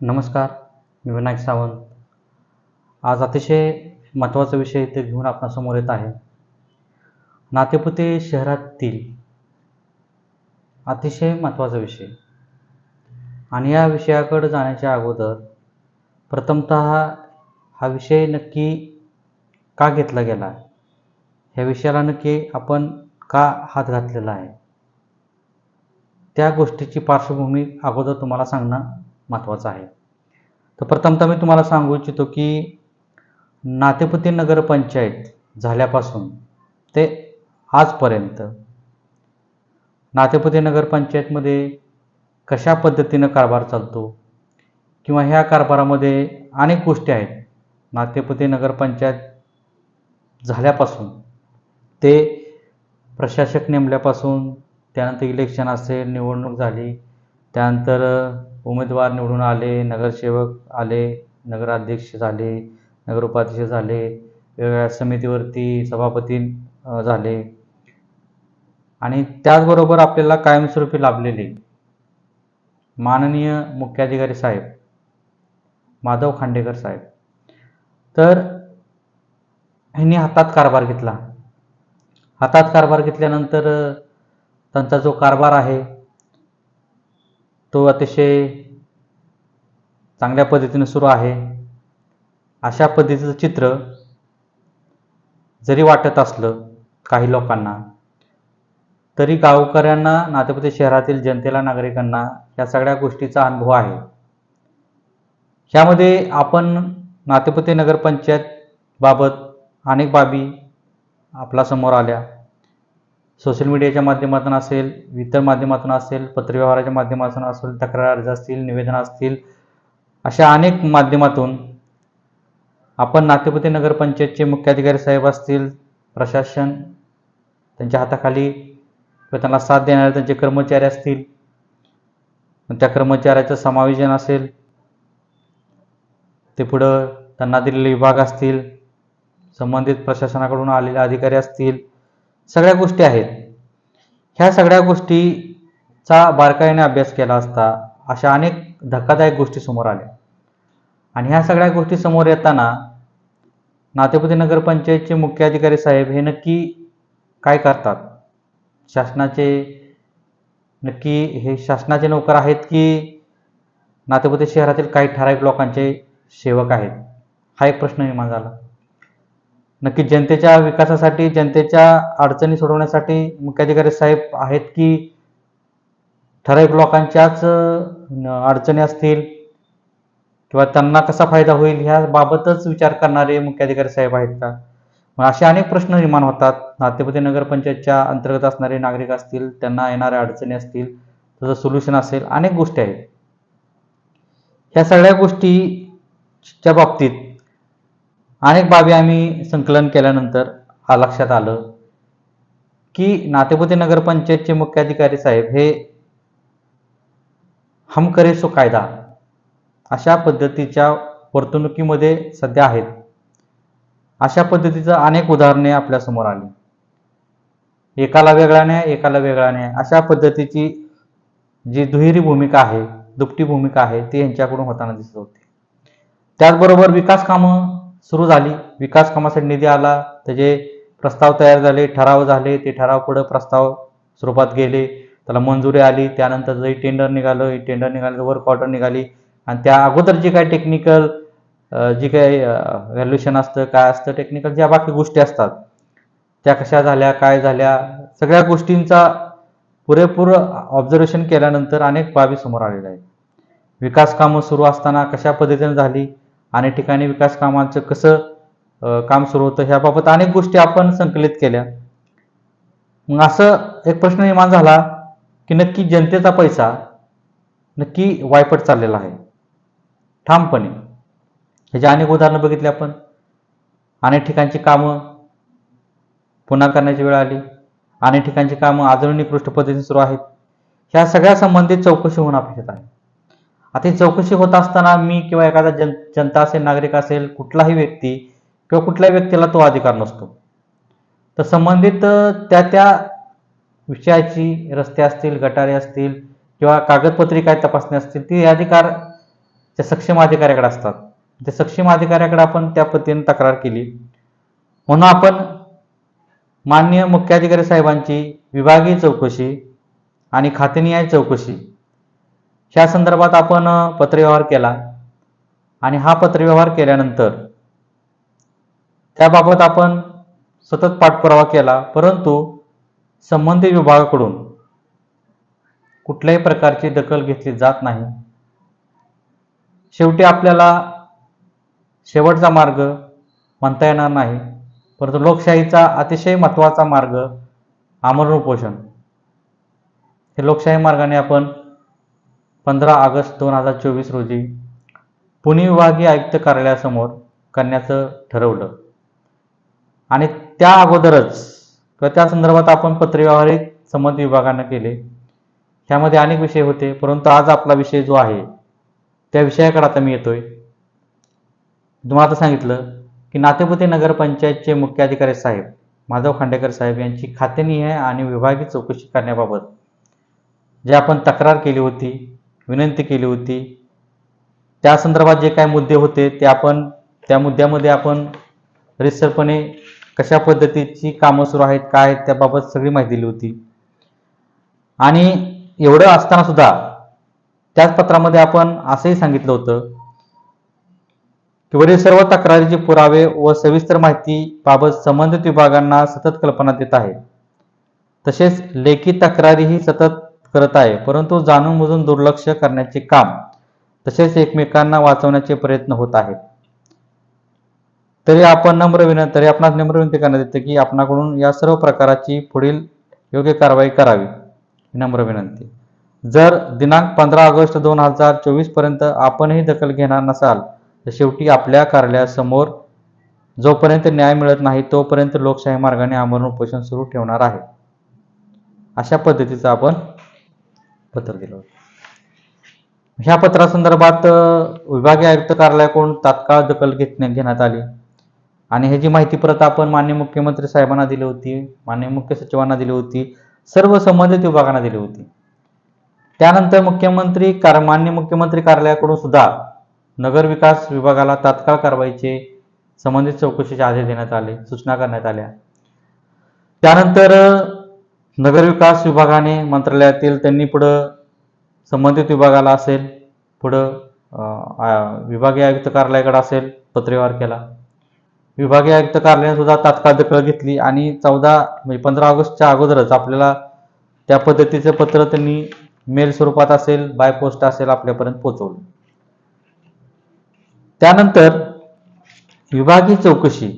नमस्कार मी विनायक सावंत. आज अतिशय महत्त्वाचा विषय इथे घेऊन आपणासमोर येत आहे. नातेपुते शहरातील अतिशय महत्त्वाचा विषय. आणि या विषयाकडे जाण्याच्या अगोदर प्रथमत हा विषय नक्की का घेतला गेला? ह्या विषयाला नक्की आपण का हात घातलेला आहे? त्या गोष्टीची पार्श्वभूमी अगोदर तुम्हाला सांगणं महत्त्वाचं आहे. तर प्रथमतः मी तुम्हाला सांगू इच्छितो की नातेपुती नगरपंचायत झाल्यापासून ते आजपर्यंत नातेपुती नगरपंचायतमध्ये कशा पद्धतीनं कारभार चालतो किंवा ह्या कारभारामध्ये अनेक गोष्टी आहेत. नातेपुती नगरपंचायत झाल्यापासून ते प्रशासक नेमल्यापासून त्यानंतर इलेक्शन असेल निवडणूक झाली त्यानंतर उमेदवार निवडून आले नगरसेवक आले नगराध्यक्ष झाले नगरोपाध्यक्ष झाले वेगवेगळ्या समितीवरती सभापती झाले. आणि त्याचबरोबर आपल्याला कायमस्वरूपी लाभलेले माननीय मुख्याधिकारी साहेब माधव खांडेकर साहेब. तर ह्यांनी हातात कारभार घेतला. हातात कारभार घेतल्यानंतर त्यांचा जो कारभार आहे तो अतिशय चांगल्या पद्धतीने सुरू आहे. अशा पद्धतीचं चित्र जरी वाटत असलं काही लोकांना तरी गावकऱ्यांना नातेपुते शहरातील जनतेला नागरिकांना या सगळ्या गोष्टीचा अनुभव आहे. ह्यामध्ये आपण नातेपुते नगरपंचायत बाबत अनेक बाबी आपला समोर आल्या. सोशल मीडियाच्या माध्यमातून असेल इतर माध्यमातून असेल पत्रव्यवहाराच्या माध्यमातून असेल तक्रार अर्ज असतील निवेदन असतील अशा अनेक माध्यमातून आपण नातेपुते नगरपंचायतचे मुख्याधिकारी साहेब असतील प्रशासन त्यांच्या हाताखाली किंवा त्यांना साथ देणारे त्यांचे कर्मचारी असतील त्या कर्मचाऱ्याचं समायोजन असेल ते पुढं त्यांना दिलेले विभाग असतील संबंधित प्रशासनाकडून आलेले अधिकारी असतील सगळ्या गोष्टी आहेत. ह्या सगळ्या गोष्टीचा बारकाईने अभ्यास केला असता अशा अनेक धक्कादायक गोष्टी समोर आल्या. आणि ह्या सगळ्या गोष्टी समोर येताना नातेपुती नगरपंचायतचे मुख्य अधिकारी साहेब हे नक्की काय करतात? शासनाचे नक्की हे शासनाचे नोकर आहेत की नातेपुते शहरातील काही ठराविक लोकांचे सेवक आहेत? हा एक प्रश्न निर्माण झाला. नक्की जनतेच्या विकासासाठी जनतेच्या अडचणी सोडवण्यासाठी मुख्याधिकारी साहेब आहेत की ठराविक लोकांच्याच अडचणी असतील? किंवा त्यांना कसा फायदा होईल ह्या बाबतच विचार करणारे मुख्याधिकारी साहेब आहेत का? मग असे अनेक प्रश्न निर्माण होतात. नातेपती नगरपंचायतच्या अंतर्गत असणारे नागरिक असतील त्यांना येणाऱ्या अडचणी असतील त्याचं सोल्युशन असेल अनेक गोष्टी आहेत. ह्या सगळ्या गोष्टीच्या बाबतीत अनेक बाबी आम्ही संकलन केल्यानंतर हा लक्षात आलं की नातेपुते नगरपंचायतचे मुख्याधिकारी साहेब हे हम करे सो कायदा अशा पद्धतीच्या वर्तणुकीमध्ये सध्या आहेत. अशा पद्धतीचं अनेक उदाहरणे आपल्यासमोर आली. एकाला वेगळा न्याय एकाला वेगळा न्याय. अशा पद्धतीची जी दुहेरी भूमिका आहे दुपटी भूमिका आहे ती यांच्याकडून होताना दिसत होती. त्याचबरोबर विकास कामं सुरू झाली. विकास कामासाठी निधी आला. त्याचे प्रस्ताव तयार झाले. ठराव झाले. ते ठराव पुढे प्रस्ताव स्वरूपात गेले. त्याला मंजुरी आली. त्यानंतर जरी टेंडर निघालं टेंडर निघालं वर्क ऑर्डर निघाली. आणि त्या अगोदर जे काही टेक्निकल जी काही व्हॅल्युएशन असतं काय असतं टेक्निकल ज्या बाकी गोष्टी असतात त्या कशा झाल्या काय झाल्या सगळ्या गोष्टींचा पुरेपूर ऑब्झर्वेशन केल्यानंतर अनेक बाबी समोर आलेल्या आहेत. विकास कामं सुरू असताना कशा पद्धतीने झाली अनेक ठिकाणी विकास कामांचं कसं काम सुरू होतं ह्याबाबत अनेक गोष्टी आपण संकलित केल्या. मग असं एक प्रश्न निर्माण झाला की नक्की जनतेचा पैसा नक्की वायपट चाललेला आहे. ठामपणे. ह्याची अनेक उदाहरणं बघितली आपण. अनेक ठिकाणची कामं पुन्हा करण्याची वेळ आली. अनेक ठिकाणची कामं अजूनही निकृष्ट पद्धतीने सुरू आहेत. ह्या सगळ्या संबंधित चौकशी होणं अपेक्षित आहे. आता ही चौकशी होत असताना मी किंवा एखादा जन जनता असेल नागरिक असेल कुठलाही व्यक्ती किंवा कुठल्याही व्यक्तीला तो अधिकार नसतो. तर संबंधित त्या त्या विषयाची रस्ते असतील गटारे असतील किंवा कागदपत्रे काय तपासणी असतील ती अधिकार त्या सक्षम अधिकाऱ्याकडे असतात. त्या सक्षम अधिकाऱ्याकडे आपण त्या पद्धतीने तक्रार केली. म्हणून आपण मान्य मुख्याधिकारी साहेबांची विभागीय चौकशी आणि खातेनिहाय चौकशी ह्या संदर्भात आपण पत्रव्यवहार केला. आणि हा पत्रव्यवहार केल्यानंतर त्याबाबत आपण सतत पाठपुरावा केला. परंतु संबंधित विभागाकडून कुठल्याही प्रकारची दखल घेतली जात नाही. शेवटी आपल्याला शेवटचा मार्ग म्हणता येणार नाही. परंतु लोकशाहीचा अतिशय महत्त्वाचा मार्ग आमरण उपोषण. हे लोकशाही मार्गाने आपण पंधरा ऑगस्ट दोन हजार चोवीस रोजी पुणे विभागीय आयुक्त कार्यालयासमोर करण्याचं ठरवलं. आणि त्या अगोदरच किंवा त्या संदर्भात आपण पत्रव्यवहारिक संबंधित विभागानं केले. त्यामध्ये अनेक विषय होते परंतु आज आपला विषय जो आहे त्या विषयाकडे आता मी येतोय. तुम्हाला आता सांगितलं की नातेपुते नगरपंचायतचे मुख्याधिकारी साहेब माधव खांडेकर साहेब यांची खातेनिहाय आणि विभागीय चौकशी करण्याबाबत जे आपण तक्रार केली होती विनंती केली होती त्या संदर्भात जे काही मुद्दे होते ते आपण त्या मुद्द्यामध्ये आपण रिसरपणे कशा पद्धतीची कामं सुरू आहेत काय आहेत त्याबाबत सगळी माहिती दिली होती. आणि एवढं असताना सुद्धा त्याच पत्रामध्ये आपण असंही सांगितलं होतं की वरील सर्व तक्रारीचे पुरावे व सविस्तर माहिती बाबत संबंधित विभागांना सतत कल्पना देत आहे. तसेच लेखी तक्रारीही सतत करत आहे परंतु जाणून बुजून दुर्लक्ष करण्याचे काम तसेच एकमेकांना वाचवण्याचे प्रयत्न होत आहेत. तरी आपण नम्र विनंती तरी आपणास नम्र विनंती करण्यात येते की आपणाकडून या सर्व प्रकाराची पुढील योग्य कारवाई करावी. नम्र विनंती. जर दिनांक पंधरा ऑगस्ट दोन हजार चोवीसपर्यंत आपणही दखल घेणार नसाल तर शेवटी आपल्या कार्यालयासमोर जोपर्यंत न्याय मिळत नाही तोपर्यंत लोकशाही मार्गाने आमरण उपोषण सुरू ठेवणार आहे. अशा पद्धतीचं आपण पत्र दिलं ह्या पत्रासंदर्भात विभागीय आयुक्त कार्यालयाकडून तात्काळ दखल घेतण्यात घेण्यात आली. आणि ह्याची माहिती परत आपण मान्य मुख्यमंत्री साहेबांना दिली होती मान्य मुख्य सचिवांना दिली होती सर्व संबंधित विभागांना दिली होती. त्यानंतर मुख्यमंत्री कार मान्य मुख्यमंत्री कार्यालयाकडून सुद्धा नगरविकास विभागाला तात्काळ कारवाईचे संबंधित चौकशीचे आदेश देण्यात आले सूचना करण्यात आल्या. त्यानंतर नगरविकास विभागाने मंत्रालयातील त्यांनी पुढं संबंधित विभागाला असेल पुढं विभागीय आयुक्त कार्यालयाकडे असेल पत्रव्यवहार केला. विभागीय आयुक्त कार्यालयाने सुद्धा तात्काळ दखल घेतली आणि चौदा म्हणजे पंधरा ऑगस्टच्या अगोदरच आपल्याला त्या पद्धतीचं पत्र त्यांनी मेल स्वरूपात असेल बाय पोस्ट असेल आपल्यापर्यंत पोहोचवलं. त्यानंतर विभागीय चौकशी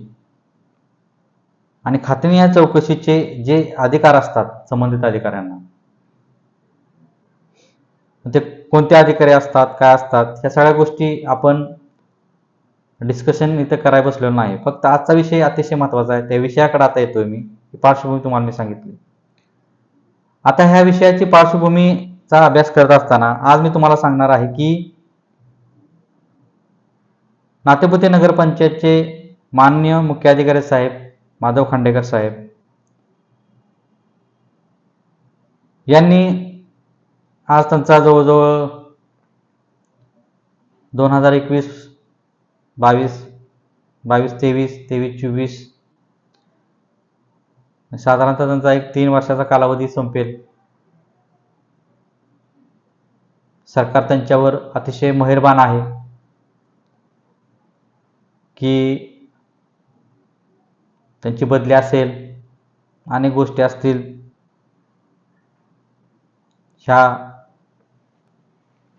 आणि खात्रीने चौकशीचे जे अधिकार असतात संबंधित अधिकाऱ्यांना ते कोणते अधिकारी असतात काय असतात ह्या सगळ्या गोष्टी आपण डिस्कशन इथं करायला बसलेलो नाही. फक्त आजचा विषय अतिशय महत्त्वाचा आहे. त्या विषयाकडे आता येतोय मी. ही पार्श्वभूमी तुम्हाला मी सांगितली. आता ह्या विषयाची पार्श्वभूमी चा अभ्यास करत असताना आज मी तुम्हाला सांगणार आहे की नातेपुते नगरपंचायतचे मान्य मुख्याधिकारी साहेब माधव खांडेकर साहेब यांनी आज त्यांचा जवळजवळ दोन हजार एकवीस बावीस बावीस तेवीस तेवीस चोवीस साधारणतः त्यांचा एक तीन वर्षाचा कालावधी संपेल. सरकार त्यांच्यावर अतिशय मेहरबान आहे की त्यांची बदली असेल अनेक गोष्टी असतील ह्या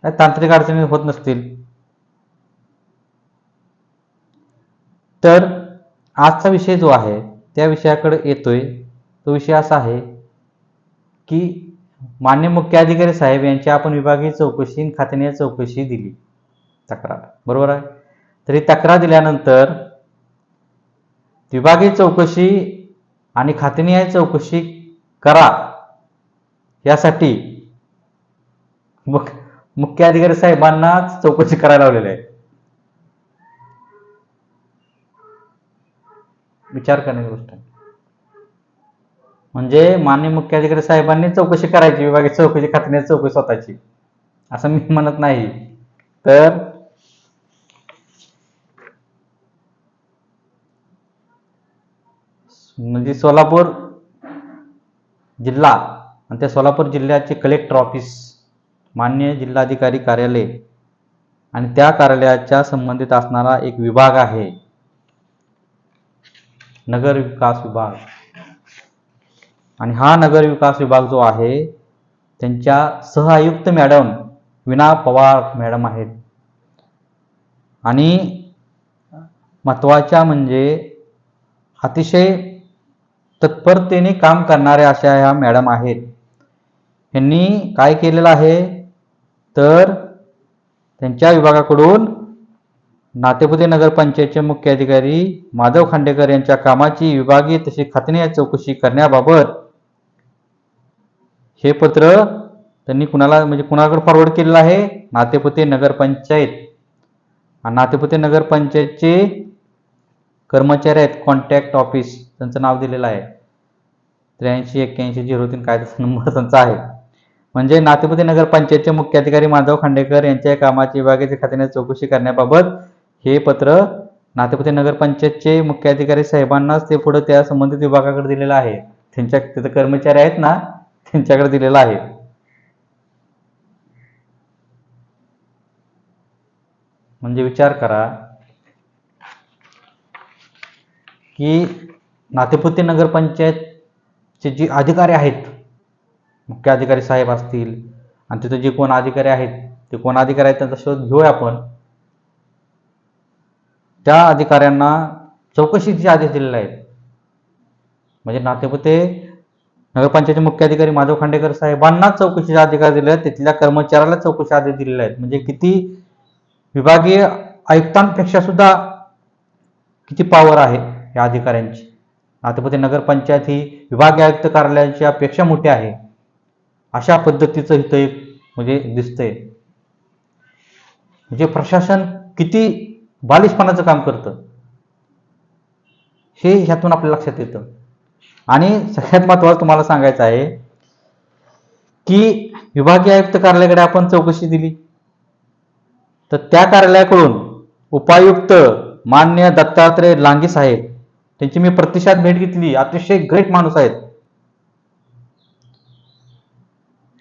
तांत्रिक अडचणी होत नसतील. तर आजचा विषय जो आहे त्या विषयाकडे येतोय तो विषय असा आहे की मान्य मुख्य अधिकारी साहेब यांची आपण विभागीय चौकशी आणि खात्याने चौकशी दिली. तक्रार. बरोबर आहे? तरी तक्रार दिल्यानंतर विभागीय चौकशी आणि खातेनिहाय चौकशी करा यासाठी मुख मुख्य अधिकारी साहेबांनाच चौकशी करायला लावलेली आहे. विचार करण्याची गोष्ट आहे. म्हणजे मान्य मुख्याधिकारी साहेबांनी चौकशी करायची विभागीय चौकशी खात्याने चौकशी स्वतःची. असं मी म्हणत नाही. तर म्हणजे सोलापूर जिल्हा आणि त्या सोलापूर जिल्ह्याचे कलेक्टर ऑफिस मान्य जिल्हाधिकारी कार्यालय आणि त्या कार्यालयाच्या संबंधित असणारा एक विभाग आहे. नगर विकास विभाग. हा नगर विकास विभाग जो आहे त्यांच्या सहआयुक्त मॅडम विना पवार मॅडम आहेत. आणि महत्त्वाच्या म्हणजे अतिशय तत्परतेने काम करणाऱ्या अशा ह्या मॅडम आहेत. यांनी काय केलेलं आहे? तर त्यांच्या विभागाकडून नातेपुते नगरपंचायतचे मुख्य अधिकारी माधव खांडेकर यांच्या कामाची विभागीय तशी खात्रीने चौकशी करण्याबाबत हे पत्र त्यांनी कुणाला म्हणजे कुणाकडे फॉरवर्ड केलेलं आहे? नातेपुते नगरपंचायत आणि नातेपुते नगरपंचायतचे कर्मचारी आहेत कॉन्टॅक्ट ऑफिस त्यांचं नाव दिलेलं आहे. त्र्याऐंशी एक्क्याऐंशी झिरो तीन काय नंबर त्यांचा आहे. म्हणजे नातेपुते नगरपंचायतचे मुख्य अधिकारी माधव खांडेकर यांच्या कामाची विभागाच्या खात्याने चौकशी करण्याबाबत हे पत्र नातेपुते नगरपंचायतचे मुख्य अधिकारी साहेबांनाच ते पुढे त्या संबंधित विभागाकडे दिलेलं आहे. त्यांच्या तिथं कर्मचारी आहेत ना त्यांच्याकडे दिलेलं आहे. म्हणजे विचार करा की नातेपुते नगरपंचायतचे जे अधिकारी आहेत मुख्य अधिकारी साहेब असतील आणि तिथे जे कोण अधिकारी आहेत ते कोण अधिकारी आहेत त्यांचा शोध घेऊया आपण. त्या अधिकाऱ्यांना चौकशीचे आदेश दिलेले आहेत. म्हणजे नातेपुते नगरपंचायतचे मुख्य अधिकारी माधव खांडेकर साहेबांना चौकशीचे अधिकार दिले आहेत. तिथल्या कर्मचाऱ्याला चौकशी आदेश दिलेले आहेत. म्हणजे किती विभागीय आयुक्तांपेक्षा सुद्धा किती पॉवर आहे या अधिकाऱ्यांची? नातेपुते नगरपंचायत ही विभागीय आयुक्त कार्यालयाच्या पेक्षा मोठी आहे. अशा पद्धतीचं इथं एक म्हणजे दिसतंय. म्हणजे प्रशासन किती बालिशपणाचं काम करतं? हे ह्यातून आपल्या लक्षात येतं. आणि सगळ्यात महत्वाचं तुम्हाला सांगायचं आहे की विभागीय आयुक्त कार्यालयाकडे आपण चौकशी दिली. तर त्या कार्यालयाकडून उपायुक्त मान्य दत्तात्रय लांगे साहेब त्यांची मी प्रतिसाद भेट घेतली. अतिशय ग्रेट माणूस आहेत.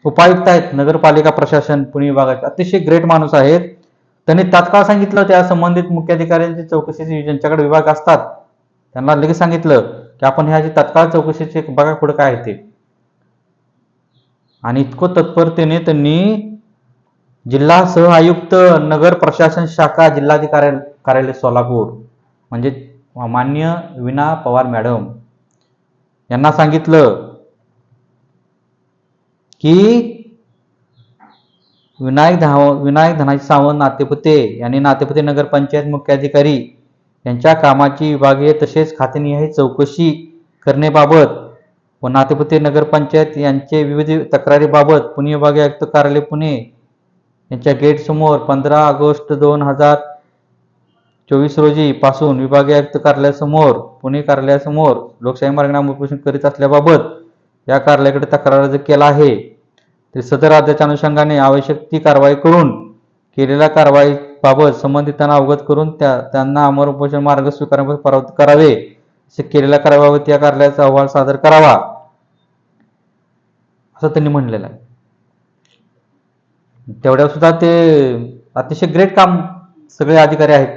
उपायुक्त आहेत नगरपालिका प्रशासन पुणे विभागाचे अतिशय ग्रेट माणूस आहेत. त्यांनी तात्काळ सांगितलं त्या संबंधित मुख्य अधिकाऱ्यांची चौकशीचे ज्यांच्याकडे विभाग असतात त्यांना लगेच सांगितलं की आपण ह्याची तत्काळ चौकशीचे बघा पुढे काय आहे ते. आणि इतकं तत्परतेने त्यांनी जिल्हा सह आयुक्त नगर प्रशासन शाखा जिल्हाधिकारी कार्यालय सोलापूर म्हणजे मान्य विना पवार मॅडम यांना सांगितलं की विनायक धाव विनायक धनाजी सावंत नातेपुते यांनी नातेपुते नगरपंचायत मुख्याधिकारी यांच्या कामाची विभागीय तसेच खातेनिहाय चौकशी करण्याबाबत व नातेपुते नगरपंचायत यांचे विविध तक्रारीबाबत पुणे विभागीय आयुक्त कार्यालय पुणे यांच्या गेटसमोर पंधरा ऑगस्ट दोन हजार चोवीस रोजी पासून विभागीय आयुक्त कार्यालयासमोर पुणे कार्यालयासमोर लोकशाही मार्गाने अंमलबजावणी करीत असल्याबाबत या कार्यालयाकडे तक्रार अर्ज केला आहे. तरी सदर अर्जाच्या अनुषंगाने आवश्यक ती कारवाई करून केलेल्या बाबत संबंधितांना अवगत करून त्या त्यांना अमर उपोषण मार्ग स्वीकारण्यापासून करावे. असे केलेल्या कारवाईबाबत या कार्यालयाचा अहवाल सादर करावा. असं त्यांनी म्हणलेलं आहे. तेवढ्या सुद्धा ते अतिशय ग्रेट काम सगळे अधिकारी आहेत.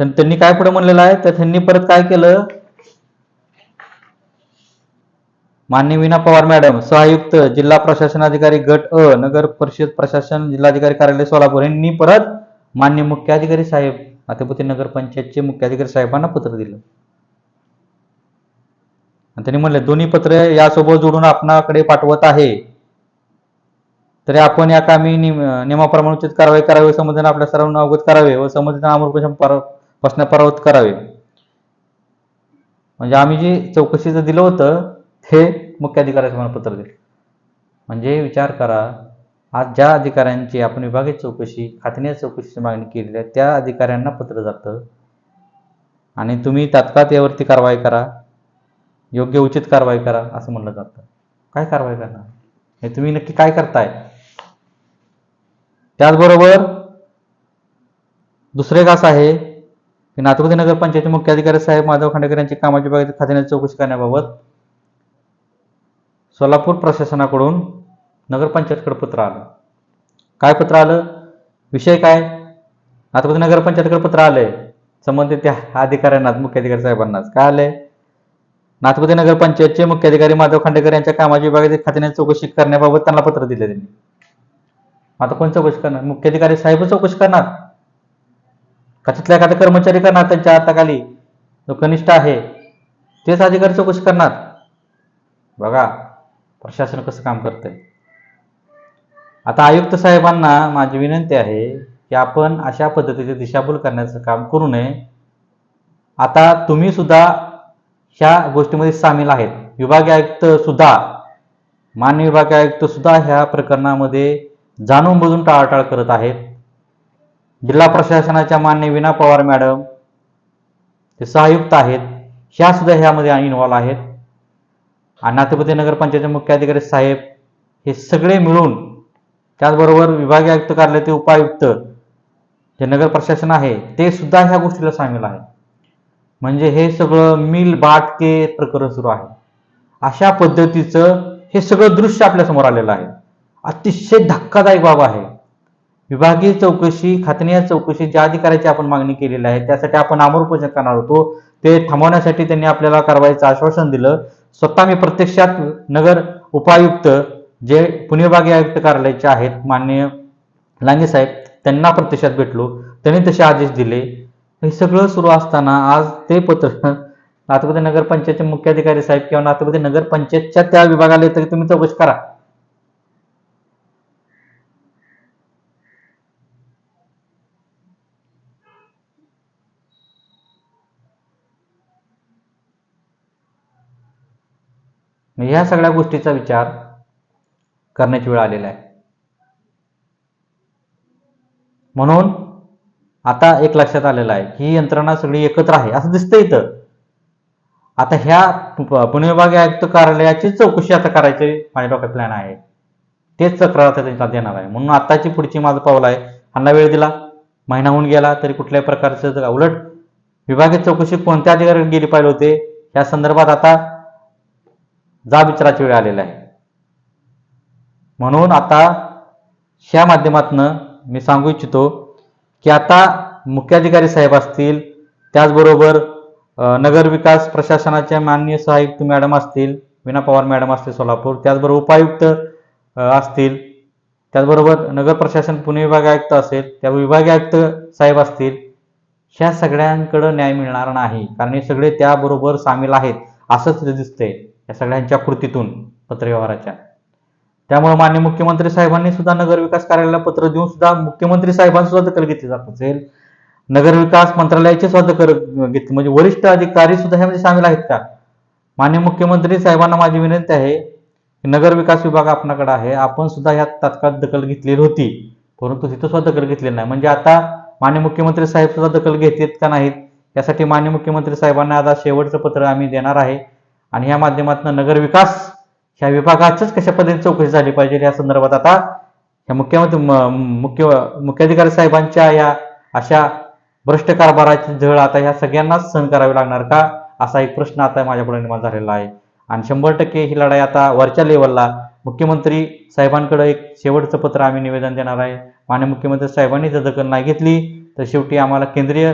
तर त्यांनी काय पुढे म्हणलेलं आहे? तर त्यांनी परत काय केलं? मान्य विना पवार मॅडम सहायुक्त जिल्हा प्रशासन अधिकारी गट अ नगर परिषद प्रशासन जिल्हाधिकारी कार्यालय सोलापूर यांनी परत मान्य मुख्याधिकारी साहेब नातेपुते नगरपंचायतचे मुख्याधिकारी साहेबांना पत्र दिलं. आणि त्यांनी म्हणले दोन्ही पत्र यासोबत जोडून आपणाकडे पाठवत आहे. तरी आपण या कामी निम- नियमाप्रमाणे उचित कारवाई करावी संबंधाने आपल्या सर्वांना अवगत करावे व संबंधित अमरपोषण प्रश्न परावत करावे. म्हणजे आम्ही जी चौकशीचं दिलं होतं हे मुख्याधिकाऱ्याचं मला पत्र दिलं. म्हणजे विचार करा आज ज्या अधिकाऱ्यांची आपण विभागीय चौकशी खात्रीने चौकशीची मागणी केलेली आहे त्या अधिकाऱ्यांना पत्र जातं. आणि तुम्ही तात्काळ त्यावरती कारवाई करा. योग्य उचित कारवाई करा असं म्हणलं जातं. काय कारवाई करणार? हे तुम्ही नक्की काय करताय? त्याचबरोबर दुसरं एक असं आहे की नाथपती मुख्य मुख्याधिकारी साहेब माधव खांडेकर यांची कामाची बाबतीत खात्याने चौकशी करण्याबाबत सोलापूर प्रशासनाकडून नगरपंचायतकडे पत्र आलं. काय पत्र आलं? विषय काय? नाथपती नगरपंचायतकडे पत्र आलंय. संबंधित त्या अधिकाऱ्यांना मुख्याधिकारी साहेबांनाच. काय आलंय? नाथपती नगरपंचायतचे मुख्याधिकारी माधव खांडेकर यांच्या कामाची विभागातील खात्याने चौकशी करण्याबाबत त्यांना पत्र दिले त्यांनी. आता कोण चौकशी करणार? मुख्याधिकारी साहेब चौकशी करणार? का तिथला एखादा कर्मचारी करणार त्यांच्या हाताखाली? जो कनिष्ठ आहे तेच अधिकारी चौकशी करणार? बघा प्रशासन कसं काम करतंय. आता आयुक्त साहेबांना माझी विनंती आहे की आपण अशा पद्धतीची दिशाभूल करण्याचं काम करू नये. आता तुम्ही सुद्धा ह्या गोष्टीमध्ये सामील आहेत. विभागीय आयुक्त सुद्धा मान्य विभागीय आयुक्त सुद्धा ह्या प्रकरणामध्ये जाणून बुजून टाळाटाळ करत आहेत. जिल्हा प्रशासनाच्या मान्य विना पवार मॅडम ते सहायुक्त आहेत ह्या सुद्धा ह्यामध्ये इन्व्हॉल्व आहेत. आणि नातेपती नगरपंचायतचे मुख्य अधिकारी साहेब हे सगळे मिळून त्याचबरोबर विभागीय आयुक्त कार्यालयाचे उपायुक्त जे नगर प्रशासन आहे ते सुद्धा ह्या गोष्टीला सामील आहे. म्हणजे हे सगळं मिल बाटके प्रकरण सुरू आहे. अशा पद्धतीचं हे सगळं दृश्य आपल्यासमोर आलेलं आहे. अतिशय धक्कादायक बाब आहे. विभागीय चौकशी खातनीय चौकशी ज्या अधिकाऱ्याची आपण मागणी केलेली आहे त्यासाठी आपण आमोरपोषण करणार होतो. ते थांबवण्यासाठी त्यांनी आपल्याला कारवाईचं आश्वासन दिलं. स्वतः मी प्रत्यक्षात नगर उपायुक्त जे पुणे विभागीय आयुक्त कार्यालयाचे आहेत माननीय लांगे साहेब त्यांना प्रत्यक्षात भेटलो. त्यांनी तसे आदेश दिले. हे सगळं सुरू असताना आज ते पत्र नाथपती नगरपंचायतचे मुख्याधिकारी साहेब किंवा नाथपती नगरपंचायतच्या त्या विभागाला येतं की तुम्ही चौकशी करा. ह्या सगळ्या गोष्टीचा विचार करण्याची वेळ आलेला आहे. म्हणून आता एक लक्षात आलेलं आहे ही यंत्रणा सगळी एकत्र आहे असं दिसतं इथं. आता ह्या पुणे विभागीय आयुक्त कार्यालयाची चौकशी आता करायची माझ्या डोक्यात प्लॅन आहे. तेच तक्रार आता देणार आहे. म्हणून आताची पुढची माझं पाऊल आहे ह्यांना वेळ दिला महिना होऊन गेला तरी कुठल्याही प्रकारचं उलट विभागीय चौकशी कोणत्या अधिकाऱ्याकडे गेली पाहिजे होते या संदर्भात आता जाब विचाराची वेळ आलेला आहे. म्हणून आता ह्या माध्यमातनं मी सांगू इच्छितो की आता मुख्याधिकारी साहेब असतील त्याचबरोबर नगरविकास नगर विकास माननीय सहायुक्त मॅडम असतील विना पवार मॅडम असतील सोलापूर त्याचबरोबर उपायुक्त असतील त्याचबरोबर नगर प्रशासन पुणे विभाग आयुक्त असेल त्या विभागीय आयुक्त साहेब असतील ह्या सगळ्यांकडं न्याय मिळणार नाही. कारण हे सगळे त्याबरोबर सामील आहेत असंच इथं दिसतंय या सगळ्यांच्या कृतीतून पत्रव्यवहाराच्या. त्यामुळे मान्य मुख्यमंत्री साहेबांनी सुद्धा नगर विकास कार्यालयाला पत्र देऊन सुद्धा मुख्यमंत्री साहेबांनी सुद्धा दखल घेतली जात असेल. नगर विकास मंत्रालयाचे सुद्धा दखल घेतली म्हणजे वरिष्ठ अधिकारी सुद्धा ह्यामध्ये सामील आहेत का? मान्य मुख्यमंत्री साहेबांना माझी विनंती आहे की नगर विकास विभाग आपणाकडे आहे आपण सुद्धा ह्यात तात्काळ दखल घेतलेली होती परंतु तिथं सुद्धा दखल घेतलेली नाही. म्हणजे आता मान्य मुख्यमंत्री साहेब सुद्धा दखल घेतलेत का नाहीत यासाठी मान्य मुख्यमंत्री साहेबांना आता शेवटचं पत्र आम्ही देणार आहे. आणि या माध्यमातून नगर विकास ह्या विभागाच्याच कशा पद्धतीने चौकशी झाली पाहिजे या संदर्भात आता ह्या मुख्यमंत्री मुख्य मुख्याधिकारी साहेबांच्या या अशा भ्रष्ट कारभाराची झळ आता ह्या सगळ्यांनाच सहन करावी लागणार का? असा एक प्रश्न आता माझ्यापुढे निर्माण झालेला आहे. आणि शंभर टक्के ही लढाई आता वरच्या लेवलला मुख्यमंत्री साहेबांकडे एक शेवटचं पत्र आम्ही निवेदन देणार आहे. मान्य मुख्यमंत्री साहेबांनी जर दखल नाही घेतली तर शेवटी आम्हाला केंद्रीय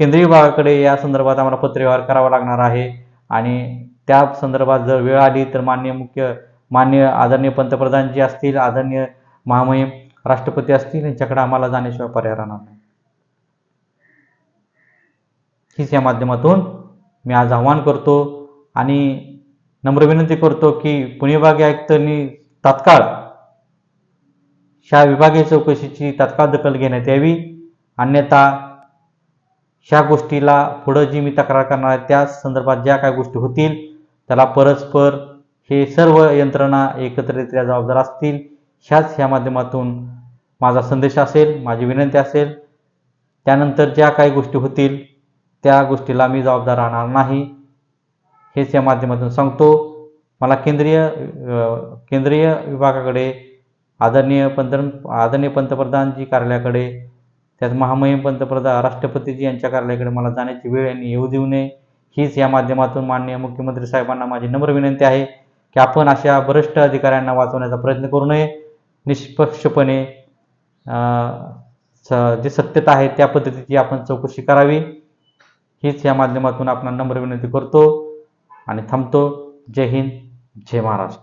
केंद्रीय विभागाकडे या संदर्भात आम्हाला पत्रव्यवहार करावा लागणार आहे. आणि त्या संदर्भात जर वेळ आली तर मान्य मुख्य मान्य आदरणीय पंतप्रधान जे असतील आदरणीय महामहिम राष्ट्रपती असतील यांच्याकडे आम्हाला जाण्याशिवाय पर्याय राहणार नाही. हीच या माध्यमातून मी आज आव्हान करतो आणि नम्र विनंती करतो की पुणे विभागीय आयुक्तांनी तात्काळ ह्या विभागीय चौकशीची तात्काळ दखल घेण्यात यावी. अन्यथा ह्या गोष्टीला पुढं जी मी तक्रार करणार आहे त्या संदर्भात ज्या काय गोष्टी होतील त्याला परस्पर हे सर्व यंत्रणा एकत्रितरित्या जबाबदार असतील ह्याच ह्या माध्यमातून माझा संदेश असेल माझी विनंती असेल. त्यानंतर ज्या काही गोष्टी होतील त्या गोष्टीला मी जबाबदार राहणार नाही. हेच या माध्यमातून सांगतो. मला केंद्रीय केंद्रीय विभागाकडे आदरणीय पंत आदरणीय पंतप्रधानजी कार्यालयाकडे त्यात महामहिम पंतप्रधान राष्ट्रपतीजी यांच्या कार्यालयाकडे मला जाण्याची वेळ यांनी येऊ देऊ नये. हीच या माध्यमातून माननीय मुख्यमंत्री साहेबांना माझी नम्र विनंती आहे की आपण अशा भ्रष्ट अधिकाऱ्यांना वाचवण्याचा प्रयत्न करू नये. निष्पक्षपणे स- जे सत्यता आहे त्या पद्धतीची आपण चौकशी करावी. हीच या माध्यमातून आपण नम्र विनंती करतो आणि थांबतो. जय हिंद जय महाराष्ट्र.